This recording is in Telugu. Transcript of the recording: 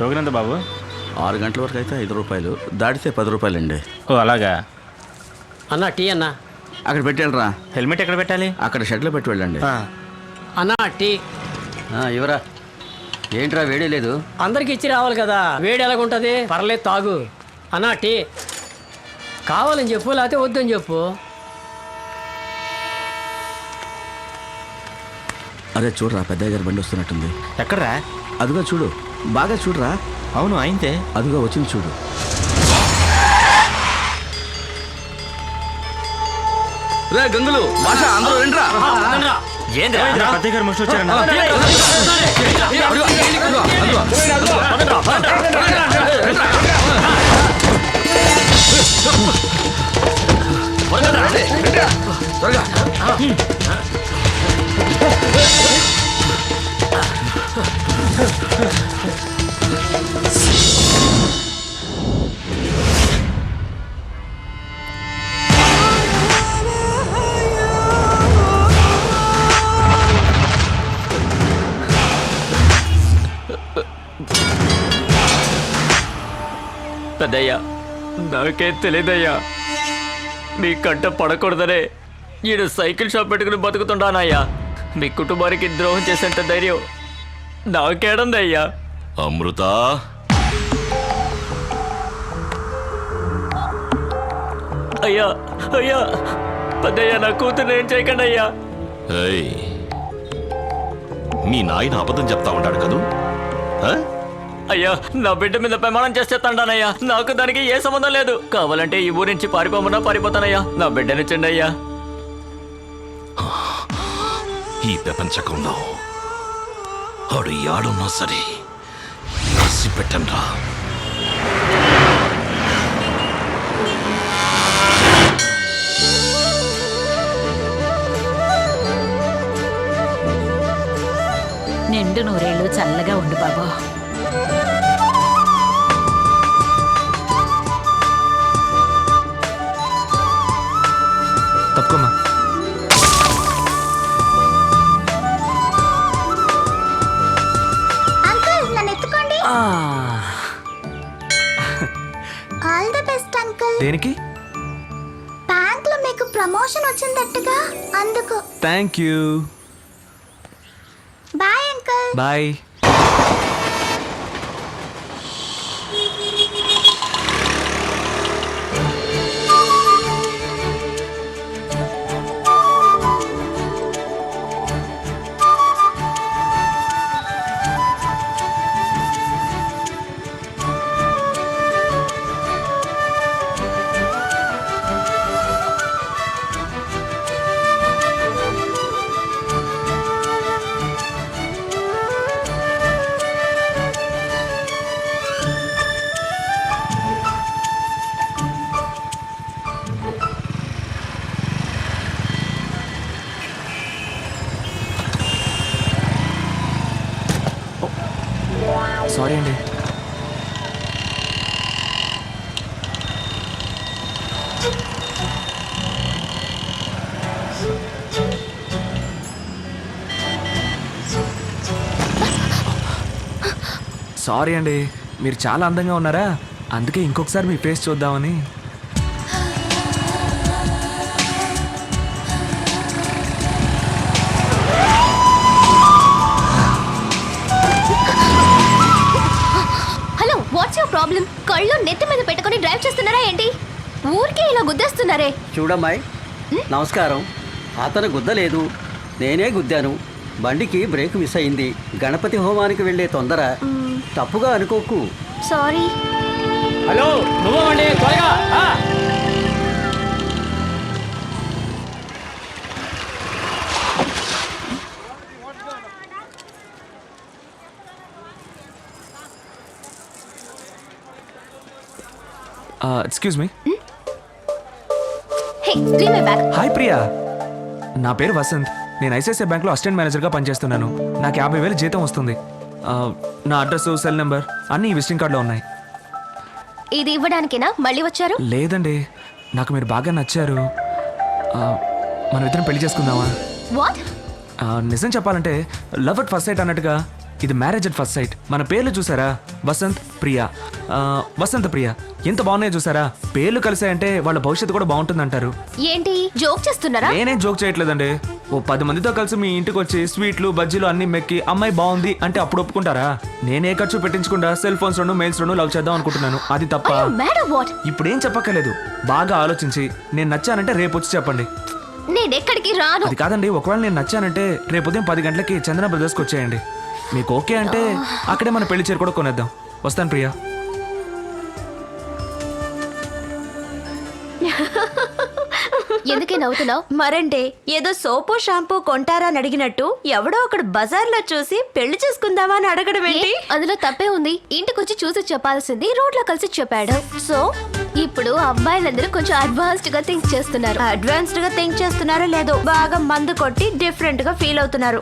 టోకెన్ ఎంత బాబు? ఆరు గంటల వరకు అయితే ఐదు రూపాయలు. దాటితే పది రూపాయలండి. ఓ అలాగా. అన్న టీ అన్న. అక్కడ పెట్టాలరా హెల్మెట్ ఎక్కడ పెట్టాలి? అక్కడ షెడ్లో పెట్టి వెళ్ళండి. అన్న టీ. ఆ, ఇవరా ఏంట్రా వేడి లేదు? అందరికి ఇచ్చి రావాలి కదా. వేడి ఎలాగుంటుంది? పర్లేదు తాగు. అన్న టీ. కావాలని చెప్పు లేకపోతే వద్దని చెప్పు. అరే చూడరా పెద్దయ్య గారి బండి వస్తున్నట్టుంది. ఎక్కడ్రా? అదిగో చూడు. బాగా చూడరా? అవును అయితే అదిగో వచ్చింది చూడు. రే గంగులు భాష అందరూ రండిరా. పెద్ద గారు మనుషులు వచ్చారన్న? అదిగో, అదిగో, అదిగో. పెద్దయ్యా నాకేం తెలియదయ్యా మీ కంట పడకూడదనే ఈడు సైకిల్ షాప్ పెట్టుకుని బతుకుతుండానయ్యా. మీ కుటుంబానికి ద్రోహం చేసేంత ధైర్యం నాకేడందయ్యా. అమృత. అయ్యా అయ్యా పెద్దయ్యా నా కూతురు ఏం చేయకండి అయ్యా మీ నాయన అబద్ధం చెప్తా ఉంటాడు కదూ? అయ్యా నా బిడ్డ మీద ప్రమాణం చేస్తే తండానయ్యా. నాకు దానికి ఏ సంబంధం లేదు. కావాలంటే ఈ ఊరి నుంచి పారిపోమన్నా పారిపోతానయ్యా. నా బిడ్డనిచ్చండి అయ్యా ఈ ప్రపంచకంలో ఆడు యాడున్నా సరే రాసి పెట్టండ్రా. నిండు నూరేళ్ళు చల్లగా ఉండు బాబు. దేనికి? బ్యాంక్లో మీకు ప్రమోషన్ వచ్చిందట్టుగా అందుకు. Thank you bye uncle bye sorry అండి. సారీ అండి. మీరు చాలా అందంగా ఉన్నారా? అందుకే ఇంకొకసారి మీ ఫేస్ చూద్దామని. చేస్తున్నారా ఏంటి? ఊరికే ఇలా గుద్దేస్తున్నారే. చూడమ్మాయి నమస్కారం. అతను గుద్దలేదు. నేనే గుద్దాను. బండికి బ్రేక్ మిస్ అయింది. గణపతి హోమానికి వెళ్ళే తొందర. తప్పుగా అనుకోకు. సారీ. హలో నువ్వండి త్వరగా. Excuse me hey leave my bag hi Priya నా పేరు వసంత్. నేను ఐసిఐసిఐ బ్యాంక్లో అసిస్టెంట్ మేనేజర్గా పనిచేస్తున్నాను. నాకు యాభై వేలు జీతం వస్తుంది. ఆ, నా అడ్రస్ సెల్ నెంబర్ అన్నీ ఈ విజిటింగ్ కార్డులో ఉన్నాయి. ఇది ఇవ్వడానికేనా? మళ్ళీ వచ్చారు? లేదండి. నాకు మీరు బాగా నచ్చారు. ఆ, మనం ఇద్దరం పెళ్ళి చేసుకుందామా? వాట్ ఆ, నిజం చెప్పాలంటే లవ్ అట్ ఫస్ట్ సైట్ అన్నట్టుగా ఇది మ్యారేజ్ అట్ ఫస్ట్ సైట్ మన పేర్లు చూసారా? వసంత్ ప్రియా. వసంత ప్రియ ఎంత బాగున్నాయో చూసారా? పేర్లు కలిసాయంటే వాళ్ళ భవిష్యత్తు కూడా బాగుంటుందంటారు. ఏంటి? జోక్ చేస్తున్నారా? నేనేం జోక్ చేయట్లేదండి. ఓ పది మందితో కలిసి మీ ఇంటికి వచ్చి స్వీట్లు బజ్జీలు అన్ని మెక్కి అమ్మాయి బాగుంది అంటే అప్పుడు ఒప్పుకుంటారా? నేనే ఖర్చు పెట్టించకుండా సెల్ ఫోన్స్ రెండు మెయిల్స్ రెండు లవ్ చేద్దాం అనుకుంటున్నాను. అది తప్ప ఇప్పుడు ఏం చెప్పక్కర్లేదు. బాగా ఆలోచించి నేను నచ్చానంటే రేపు వచ్చి చెప్పండి. నేను ఎక్కడికి రాను? అది కాదండి ఒకవేళ నేను నచ్చానంటే రేపు ఉదయం పది గంటలకి చందన బ్రదర్స్కి వచ్చేయండి. మీకు ఓకే అంటే అక్కడే మన పెళ్ళి చీర కూడా కొనేద్దాం. వస్తాను ప్రియా. ఎందుకే నవ్వుతున్నావు? మరంటే ఏదో సోపు షాంపూ కొంటారా అని అడిగినట్టు ఎవడో ఒకడు బజార్లో చూసి పెళ్ళి చేసుకుందామా అని అడగడం ఏంటి? అందులో తప్పే ఉంది. ఇంటికి వచ్చి చూసి చెప్పాల్సింది రోడ్లో కలిసి చెప్పాడు. సో? ఇప్పుడు అబ్బాయిలందరూ కొంచెం అడ్వాన్స్డ్గా థింక్ చేస్తున్నారు. అడ్వాన్స్డ్గా థింక్ చేస్తున్నారో లేదో బాగా మందు కొట్టి డిఫరెంట్గా ఫీల్ అవుతున్నారు.